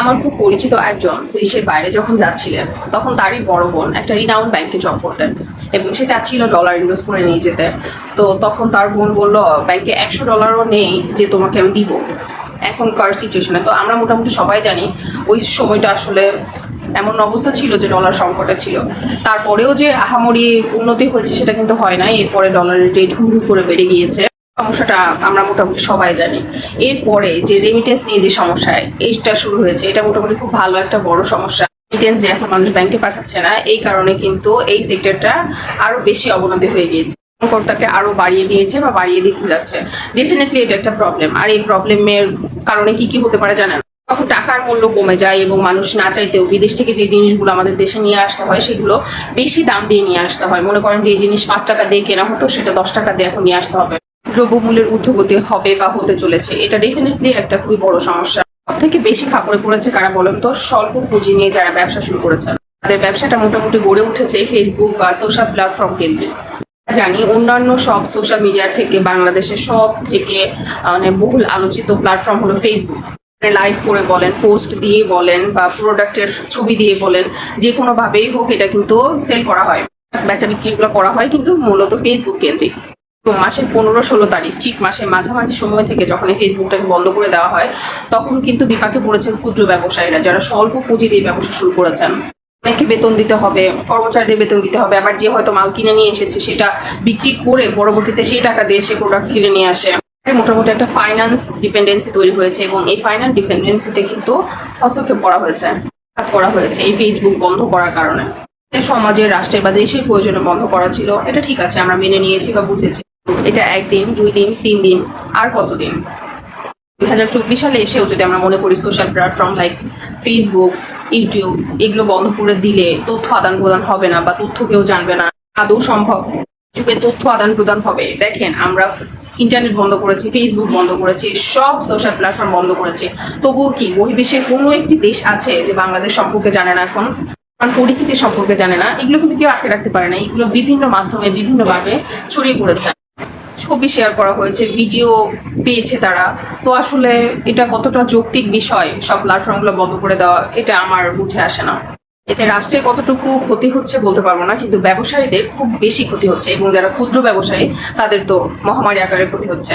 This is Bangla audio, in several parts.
আমার খুব পরিচিত একজন দেশের বাইরে যখন যাচ্ছিলেন, তখন তারই বড় বোন একটা রিনাউন ব্যাংকে জব করতেন এবং সে চাচ্ছিল ডলার ইনভেস্ট করে নিয়ে যেতে। তো তখন তার বোন বলল ব্যাংকে একশো ডলারও নেই যে তোমাকে আমি দিব। এখনকার সিচুয়েশনে তো আমরা মোটামুটি সবাই জানি ওই সময়টা আসলে এমন অবস্থা ছিল যে ডলার সংকটে ছিল। তারপরেও যে আহামরি উন্নতি হয়েছে সেটা কিন্তু হয় না এরপরে ডলারের রেট হুড় করে বেড়ে গিয়েছে। সমস্যাটা আমরা মোটামুটি সবাই জানি। এরপরে যে রেমিটেন্স নিয়ে যে সমস্যা, এইটা শুরু হয়েছে। এটা মোটামুটি খুব ভালো একটা বড় সমস্যা। রেমিটেন্স যে এখন মানুষ ব্যাংকে পাঠাচ্ছে না, এই কারণে কিন্তু এই সেক্টরটা আরও বেশি অবনতি হয়ে গিয়েছে। কর্তাকে আরও বাড়িয়ে দিয়েছে বা বাড়িয়ে দিতে যাচ্ছে ডেফিনেটলি এটা একটা প্রবলেম আর এই প্রবলেমের কারণে কি কি হতে পারে জানেন? তখন টাকার মূল্য কমে যায় এবং মানুষ না চাইতেও বিদেশ থেকে যে জিনিসগুলো আমাদের দেশে নিয়ে আসতে হয়, সেগুলো বেশি দাম দিয়ে নিয়ে আসতে হয়। মনে করেন যে জিনিস পাঁচ টাকা দিয়ে কেনা হতো, সেটা দশ টাকা দিয়ে এখন নিয়ে আসতে হবে। দ্রব্যমূল্যের ঊর্ধ্বগতি হবে বা হতে চলেছে। এটা ডেফিনেটলি একটা খুবই বড় সমস্যা। সব থেকে বেশি খাপড়ে পড়েছে কারা বলেন তো? স্বল্প পুঁজি নিয়ে যারা ব্যবসা শুরু করেছেন। তাদের ব্যবসাটা মোটামুটি গড়ে উঠেছে ফেসবুক বা সোশ্যাল প্ল্যাটফর্ম কেন্দ্রিক। জানি অন্যান্য সব সোশ্যাল মিডিয়ার থেকে বাংলাদেশের সব থেকে মানে বহুল আলোচিত প্ল্যাটফর্ম হলো ফেসবুক লাইভ করে বলেন পোস্ট দিয়ে বলেন বা প্রোডাক্টের ছবি দিয়ে বলেন যে কোনো ভাবেই হোক এটা কিন্তু সেল করা হয়। বেচা বিক্রিগুলো করা হয় কিন্তু মূলত ফেসবুক কেন্দ্রিক। মাসের পনেরো ষোলো তারিখ, ঠিক মাসের মাঝামাঝি সময় থেকে যখন এই ফেসবুকটাকে বন্ধ করে দেওয়া হয়, তখন কিন্তু বিপাকে পড়েছেন ক্ষুদ্র ব্যবসায়ীরা যারা স্বল্প পুঁজি দিয়ে ব্যবসা শুরু করেছেন। অনেককে বেতন দিতে হবে, কর্মচারীদের বেতন দিতে হবে, আবার যে হয়তো মাল কিনে নিয়ে এসেছে সেটা বিক্রি করে পরবর্তীতে সেই টাকা দিয়ে সে প্রোডাক্ট কিনে নিয়ে আসে। মোটামুটি একটা ফাইন্যান্স ডিপেন্ডেন্সি তৈরি হয়েছে এবং এই ফাইন্যান্স ডিপেন্ডেন্সিতে কিন্তু হস্তক্ষেপ করা হয়েছে করা হয়েছে এই ফেসবুক বন্ধ করার কারণে। সমাজের, রাষ্ট্রের বা দেশের প্রয়োজনে বন্ধ করা ছিল, এটা ঠিক আছে, আমরা মেনে নিয়েছি বা বুঝেছি। এটা একদিন, দুই দিন, তিন দিন, আর কতদিন? দুই হাজার চব্বিশ সালে এসেও যদি আমরা মনে করি social platform like Facebook YouTube এগুলো বন্ধ করে দিলে তথ্য আদান প্রদান হবে না বা তথ্য কেউ জানবে না। আদৌ সম্ভব? যুগে তথ্য আদান প্রদান হবে। দেখেন, আমরা ইন্টারনেট বন্ধ করেছি ফেসবুক বন্ধ করেছি, সব সোশ্যাল প্ল্যাটফর্ম বন্ধ করেছি। তবুও কি বহির্বিশ্বের কোনো একটি দেশ আছে যে বাংলাদেশ সম্পর্কে জানে না এখন? কারণ পরিস্থিতি সম্পর্কে জানে না। এগুলো কিন্তু কেউ আটকে রাখতে পারে না। এগুলো বিভিন্ন মাধ্যমে, বিভিন্নভাবে ছড়িয়ে পড়েছে। ছবি শেয়ার করা হয়েছে ভিডিও পেয়েছে তারা। তো আসলে এটা কতটা যৌক্তিক বিষয়, সব প্ল্যাটফর্মগুলো বন্ধ করে দেওয়া, এটা আমার বুঝে আসে না। এতে রাষ্ট্রের কতটুকু ক্ষতি হচ্ছে বলতে পারব না, কিন্তু ব্যবসায়ীদের খুব বেশি ক্ষতি হচ্ছে এবং যারা ক্ষুদ্র ব্যবসায়ী, তাদের তো মহামারী আকারে ক্ষতি হচ্ছে।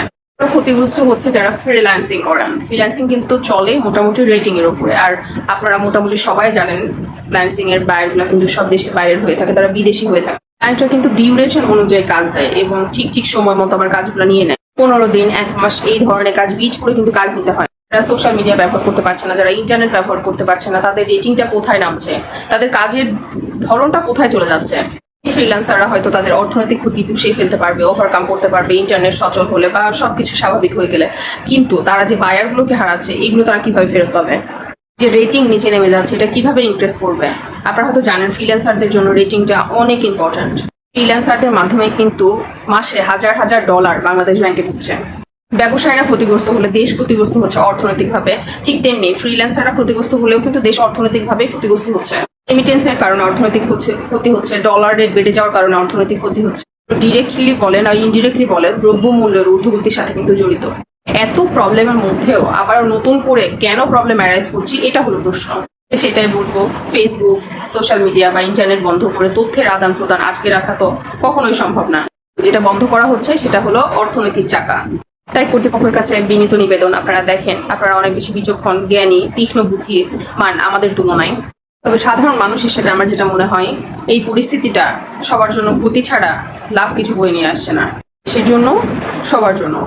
ক্ষতিগ্রস্ত হচ্ছে যারা ফ্রিল্যান্সিং করেন। ফ্রিল্যান্সিং কিন্তু চলে মোটামুটি রেটিং এর উপরে। আর আপনারা মোটামুটি সবাই জানেন ফ্রিল্যান্সিং এর বাইরগুলো কিন্তু সব দেশের বাইরের হয়ে থাকে, তারা বিদেশি হয়ে থাকে। ক্লায়েন্টরা কিন্তু ডিউরেশন অনুযায়ী কাজ দেয় এবং ঠিক ঠিক সময় মতো আমার কাজগুলো নিয়ে নেয়। পনেরো দিন, এক মাস এই ধরনের কাজ বিট করে কিন্তু কাজ নিতে হয়। যারা সোশ্যাল মিডিয়া ব্যবহার করতে পারছে না, যারা ইন্টারনেট ব্যবহার করতে পারছে না, তাদের রেটিংটা কোথায় নামছে? তাদের কাজের ধরনটা কোথায় চলে যাচ্ছে? ফ্রিল্যান্সাররা হয়তো তাদের অর্থনৈতিক ক্ষতি পুষিয়ে ফেলতে পারবে ওভারকাম করতে পারবে ইন্টারনেট সচল হলে বা সবকিছু স্বাভাবিক হয়ে গেলে। কিন্তু তারা যে বায়ারগুলোকে হারাচ্ছে, এগুলো তারা কীভাবে ফেরত পাবে? যে রেটিং নিচে নেমে যাচ্ছে, এটা কীভাবে ইমপ্রেস করবে? আপনারা হয়তো জানেন ফ্রিল্যান্সারদের জন্য রেটিংটা অনেক ইম্পর্ট্যান্ট ফ্রিল্যান্সারদের মাধ্যমে কিন্তু মাসে হাজার হাজার ডলার বাংলাদেশ ব্যাংকে ঢুকছে। ব্যবসায়ীরা ক্ষতিগ্রস্ত হলে, দেশ ক্ষতিগ্রস্ত হচ্ছে অর্থনৈতিকভাবে, ঠিক তেমনি ফ্রিল্যান্সাররা ক্ষতিগ্রস্ত হলেও কিন্তু দেশ অর্থনৈতিকভাবে ক্ষতিগ্রস্ত হচ্ছে। রেমিটেন্সের কারণে অর্থনৈতিক ক্ষতি হচ্ছে ডলার রেট বেড়ে যাওয়ার কারণে অর্থনৈতিক ক্ষতি হচ্ছে। ডিরেক্টলি বলেন আর ইনডিরেক্টলি বলেন দ্রব্য মূল্যের ঊর্ধ্বগতির সাথে কিন্তু জড়িত। এত প্রবলেমের মধ্যেও আবার নতুন করে কেন প্রবলেম অ্যারাইজ করছি, এটা হলো প্রশ্ন। সেটাই বলব ফেসবুক সোশ্যাল মিডিয়া বা ইন্টারনেট বন্ধ করে তথ্যের আদান প্রদান আটকে রাখা তো কখনোই সম্ভব না। যেটা বন্ধ করা হচ্ছে, সেটা হলো অর্থনৈতিক চাকা। তাই কর্তৃপক্ষের কাছে বিনীত নিবেদন, আপনারা দেখেন, আপনারা অনেক বেশি বিচক্ষণ, জ্ঞানী, তীক্ষ্ণ বুদ্ধি মান আমাদের তুলনায়। তবে সাধারণ মানুষ হিসেবে আমার যেটা মনে হয়, এই পরিস্থিতিটা সবার জন্য ক্ষতি ছাড়া লাভ কিছু বয়ে নিয়ে আসছে না। সেজন্য সবার জন্য।